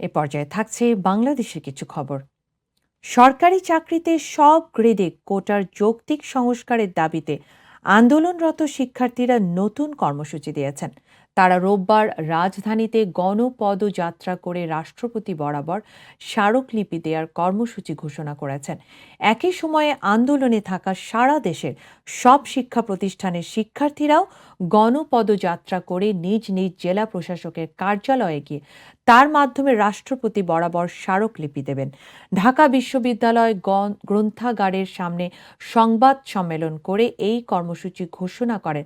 এ পর্যায়ে থাকছে বাংলাদেশের কিছু খবর। সরকারি চাকরিতে সব গ্রেডে কোটার যৌক্তিক সংস্কারের দাবিতে আন্দোলনরত শিক্ষার্থীরা নতুন কর্মসূচি দিয়েছেন। তারা রোববার রাজধানীতে গণপদযাত্রা করে রাষ্ট্রপতি বরাবর স্মারকলিপি দেওয়ার কর্মসূচি ঘোষণা করেছেন। একই সময়ে আন্দোলনে থাকা সারা দেশের সব শিক্ষা প্রতিষ্ঠানের শিক্ষার্থীরাও গণপদযাত্রা করে নিজ নিজ জেলা প্রশাসকের কার্যালয়ে গিয়ে তার মাধ্যমে রাষ্ট্রপতি বরাবর স্মারকলিপি দেবেন। ঢাকা বিশ্ববিদ্যালয় গ্রন্থাগারের সামনে সংবাদ সম্মেলন করে এই কর্মসূচি ঘোষণা করেন।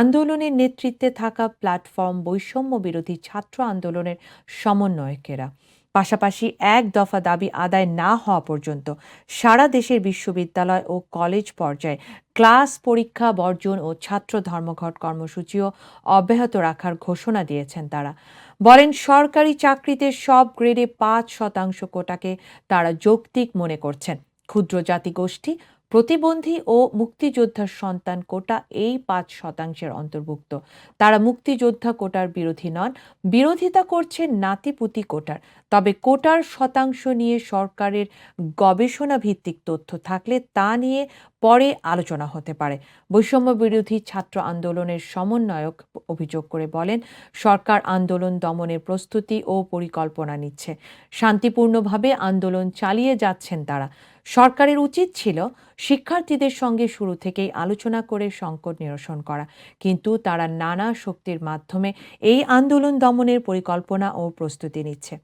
আন্দোলনের নেতৃত্বে থাকা প্ল্যাটফর্ম বৈষম্য বিরোধী ছাত্র আন্দোলনের সমন্বয়কেরা। পাশাপাশি এক দফা দাবি আদায় না হওয়া পর্যন্ত সারা দেশের বিশ্ববিদ্যালয় ও কলেজ পর্যায়ে ক্লাস পরীক্ষা, বর্জন ও ছাত্র ধর্মঘট কর্মসূচিও অব্যাহত রাখার ঘোষণা দিয়েছেন তারা। বলেন, সরকারি চাকরিতে সব গ্রেডে পাঁচ শতাংশ কোটাকে তারা যৌক্তিক মনে করছেন। ক্ষুদ্র জাতিগোষ্ঠী প্রতিবন্ধী ও মুক্তিযোদ্ধার সন্তান কোটা এই পাঁচ শতাংশের অন্তর্ভুক্ত। তারা মুক্তিযোদ্ধা কোটার বিরোধী নন, বিরোধিতা করছে নাতিপুতি কোটার। তবে কোটার শতাংশ নিয়ে সরকারের গবেষণা ভিত্তিক তথ্য থাকলে তা নিয়ে পরে আলোচনা হতে পারে। বৈষম্য বিরোধী ছাত্র আন্দোলনের সমন্বয়ক অভিযোগ করে বলেন, সরকার আন্দোলন দমনের প্রস্তুতি ও পরিকল্পনা নিচ্ছে। শান্তিপূর্ণভাবে আন্দোলন চালিয়ে যাচ্ছেন তারা। সরকারের উচিত ছিল শিক্ষার্থীদের সঙ্গে শুরু থেকেই আলোচনা করে সংকট নিরসন করা। কিন্তু তারা নানা শক্তির মাধ্যমে এই আন্দোলন দমনের পরিকল্পনা ও প্রস্তুতি নিচ্ছে।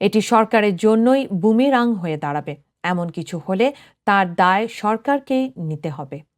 এটি সরকারের জন্যই বুমেরাং হয়ে দাঁড়াবে। এমন কিছু হলে তার দায় সরকারকেই নিতে হবে।